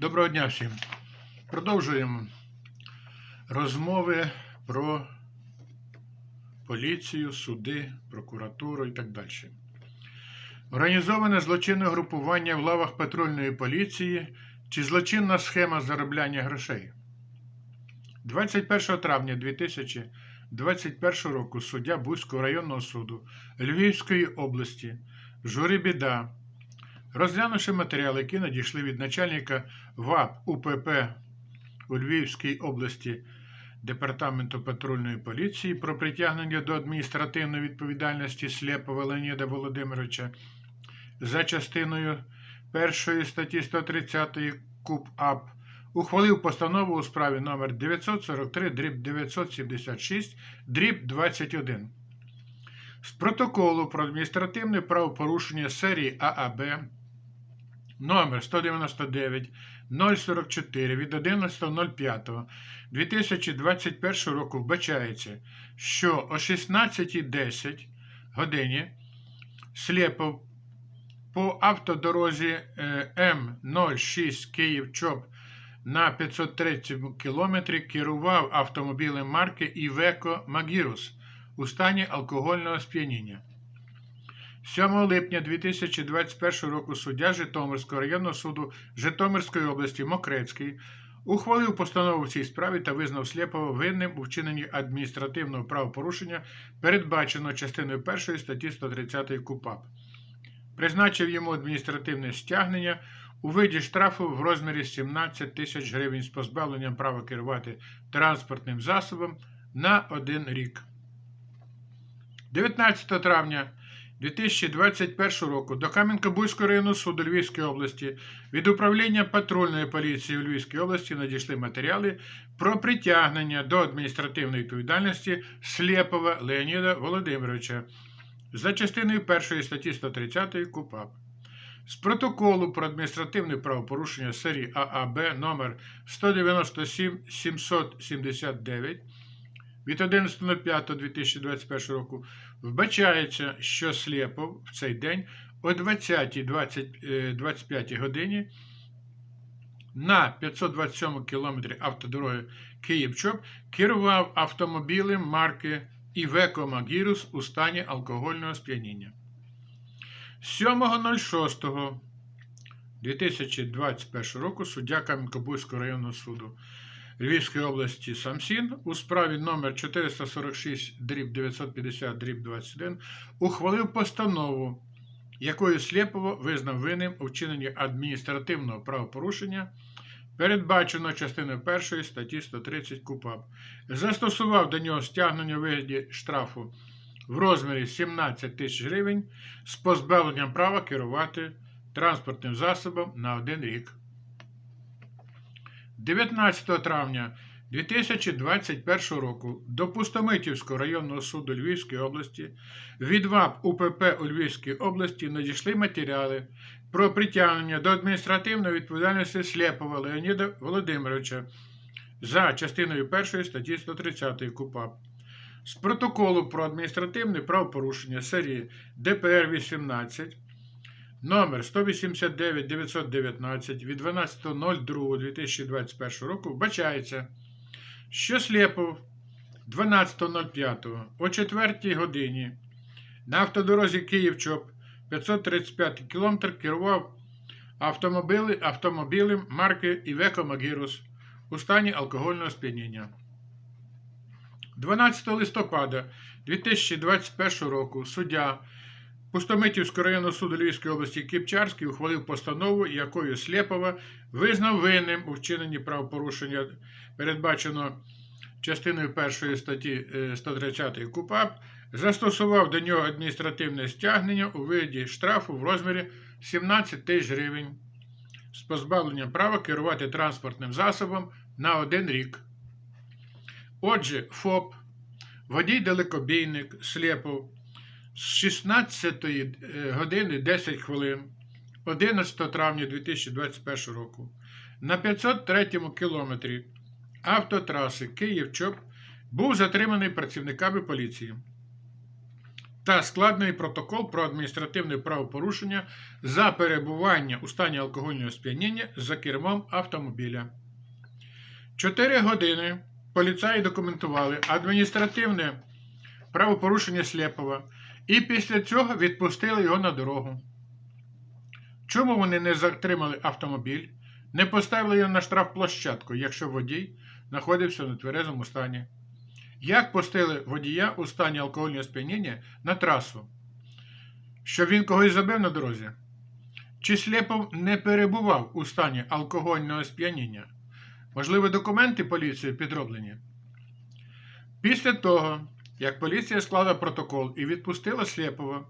Доброго дня всім. Продовжуємо розмови про поліцію, суди, прокуратуру і так далі. Організоване злочинне групування в лавах патрульної поліції чи злочинна схема заробляння грошей. 21 травня 2021 року суддя Бузького районного суду Львівської області Жури Біда Розглянувши матеріали, які надійшли від начальника ВАП УПП у Львівській області Департаменту патрульної поліції про притягнення до адміністративної відповідальності Слєпова Леоніда Володимировича за частиною 1 статті 130 КУП АП ухвалив постанову у справі номер 943 дріб 976 дріб 21 з протоколу про адміністративне правопорушення серії ААБ номер 199 044 від 11.05.2021 року вбачається, що о 16.10 годині Слєпов по автодорозі е, М06 Київ-Чоп на 503 кілометрі керував автомобілем марки Івеко Магірус у стані алкогольного сп'яніння. 7 липня 2021 року суддя Житомирського районного суду Житомирської області Мокрецький ухвалив постанову в цій справі та визнав Слєпова винним у вчиненні адміністративного правопорушення, передбаченого частиною 1 статті 130 КУПАП. Призначив йому адміністративне стягнення у виді штрафу в розмірі 17 тисяч гривень з позбавленням права керувати транспортним засобом на один рік. 19 травня 2021 року до Кам'янка-Бузького районного суду Львівської області від управління патрульної поліції у Львівській області надійшли матеріали про притягнення до адміністративної відповідальності Слєпова Леоніда Володимировича за частиною 1 статті 130 КУПАП. З протоколу про адміністративне правопорушення серії ААБ номер 197 779 від 11.05.2021 року вбачається, що Слєпов в цей день о 20.25 годині на 527 кілометрі автодороги Київ-Чоп керував автомобілем марки Івеко Магірус у стані алкогольного сп'яніння. 7.06.2021 року суддя Кам'янко-Бузького районного суду Львівської області Самсін у справі номер 446 дріб 950 дріб 21 ухвалив постанову, якою Слєпово визнав винним у вчиненні адміністративного правопорушення, передбаченого частиною 1 статті 130 КУПАП, застосував до нього стягнення вигляді штрафу в розмірі 17 тисяч гривень з позбавленням права керувати транспортним засобом на один рік. 19 травня 2021 року до Пустомитівського районного суду Львівської області від ВАП УПП у Львівській області надійшли матеріали про притягнення до адміністративної відповідальності Слєпова Леоніда Володимировича за частиною 1 статті 130 КУПАП. З протоколу про адміністративне правопорушення серії ДПР 18 Номер 189 919 від 12.02.2021 року вбачається, що Слєпов 12.05 о 4 годині на автодорозі Київ-Чоп 535 км керував автомобілем, автомобілем марки Івеко Магірус у стані алкогольного сп'яніння. 12 листопада 2021 року суддя Пустомитівського районного суду Львівської області Кіпчарський ухвалив постанову, якою Слєпова визнав винним у вчиненні правопорушення, передбачено частиною 1 статті 130 КУПАП, застосував до нього адміністративне стягнення у виді штрафу в розмірі 17 тисяч гривень з позбавленням права керувати транспортним засобом на один рік. Отже, ФОП, водій-далекобійник Слєпов з 16 години 10 хвилин 11 травня 2021 року на 503 кілометрі автотраси Київ-Чоп був затриманий працівниками поліції. та складний протокол про адміністративне правопорушення за перебування у стані алкогольного сп'яніння за кермом автомобіля. Чотири години поліцаї документували адміністративне правопорушення Слєпова і після цього відпустили його на дорогу. Чому вони не затримали автомобіль, не поставили його на штрафплощадку, якщо водій знаходився в нетверезому стані? Як пустили водія у стані алкогольного сп'яніння на трасу? Щоб він когось забив на дорозі? Чи Слєпов не перебував у стані алкогольного сп'яніння? Можливо, документи поліції підроблені? Після того, як поліція склала протокол і відпустила Слєпова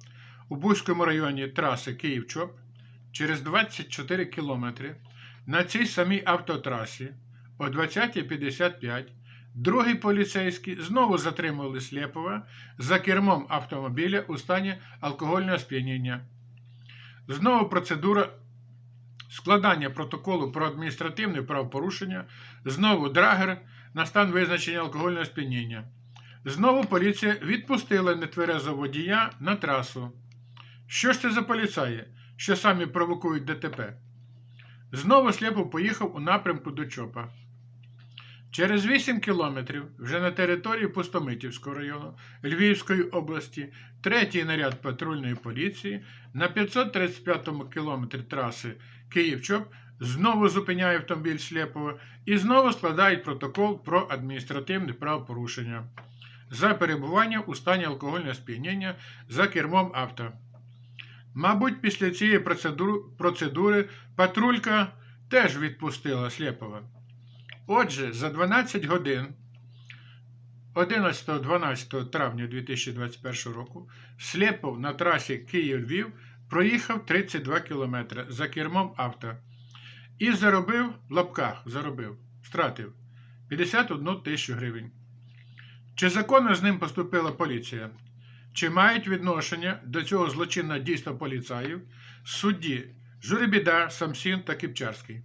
у Бузькому районі траси Київ-Чоп через 24 кілометри на цій самій автотрасі о 20.55 другий поліцейський знову затримали Слєпова за кермом автомобіля у стані алкогольного сп'яніння. Знову процедура складання протоколу про адміністративне правопорушення, знову драгер на стан визначення алкогольного сп'яніння. Знову поліція відпустила нетверезого водія на трасу. Що ж це за поліцаї, що самі провокують ДТП? Знову сліпо поїхав у напрямку до Чопа. Через 8 кілометрів, вже на території Пустомитівського району Львівської області, третій наряд патрульної поліції на 535-му кілометрі траси Київ-Чоп знову зупиняє автомобіль Слєпова і знову складають протокол про адміністративне правопорушення за перебування у стані алкогольного сп'яніння за кермом авто. Мабуть, після цієї процедури, патрулька теж відпустила Слєпова. Отже, за 12 годин 11-12 травня 2021 року Слєпов на трасі Київ-Львів проїхав 32 км за кермом авто і заробив в лапках, заробив, втратив 51 тисячу гривень. Чи законно з ним поступила поліція? Чи мають відношення до цього злочинного дійства поліцаїв судді Журебіда, Самсін та Кіпчарський?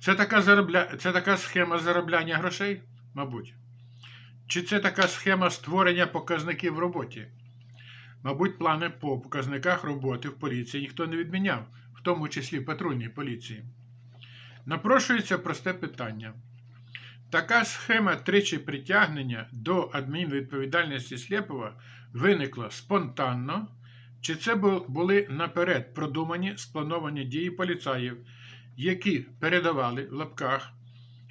Це така, заробля... це така схема заробляння грошей, мабуть. Чи це така схема створення показників в роботі? Мабуть, плани по показниках роботи в поліції ніхто не відміняв, в тому числі патрульній поліції. Напрошується просте питання. Така схема тричі притягнення до адмінвідповідальності Слєпова виникла спонтанно, чи це були наперед продумані сплановані дії поліцаїв, які передавали в лапках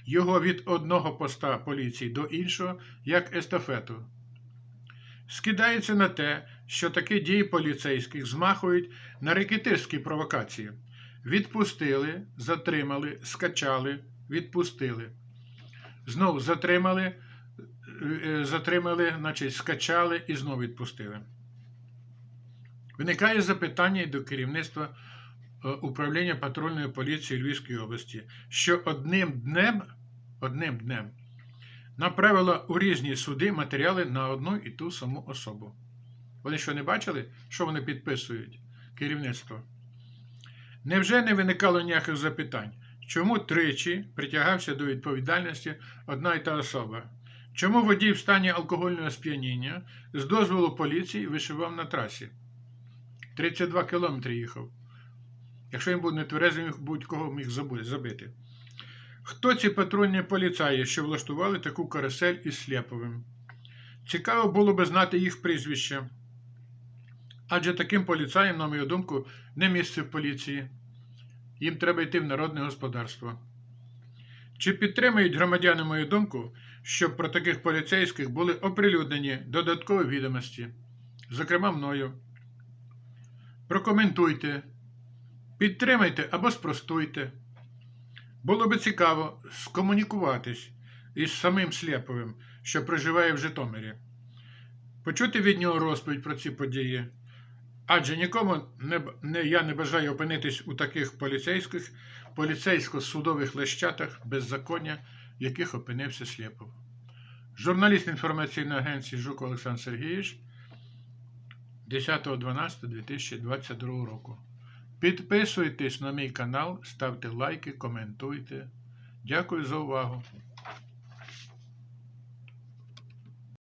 його від одного поста поліції до іншого як естафету. Скидається на те, що такі дії поліцейських змахують на рекетирські провокації. Відпустили, затримали, скачали, відпустили. Знову затримали, е, затримали, значить, скачали і знову відпустили. Виникає запитання і до керівництва е, управління патрульної поліції Львівської області, що одним днем, одним днем направила у різні суди матеріали на одну і ту саму особу. Вони що не бачили, що вони підписують керівництво? Невже не виникало ніяких запитань? Чому тричі притягався до відповідальності одна й та особа? Чому водій в стані алкогольного сп'яніння з дозволу поліції вишивав на трасі? 32 кілометри їхав. Якщо він був нетверезим, будь-кого міг забити. Хто ці патрульні поліцаї, що влаштували таку карусель із Слєповим? Цікаво було би знати їх прізвище. Адже таким поліцаєм, на мою думку, не місце в поліції. Їм треба йти в народне господарство. Чи підтримують громадяни мою думку, щоб про таких поліцейських були оприлюднені додаткові відомості, зокрема мною? Прокоментуйте, підтримайте або спростуйте. Було би цікаво скомунікуватись із самим Слєповим, що проживає в Житомирі, почути від нього розповідь про ці події. Адже нікому не, не, я не бажаю опинитись у таких поліцейських, поліцейсько-судових лещатах беззаконня, в яких опинився Слєпов. Журналіст інформаційної агенції Жук Олександр Сергійович 10.12.2022 року. Підписуйтесь на мій канал, ставте лайки, коментуйте. Дякую за увагу.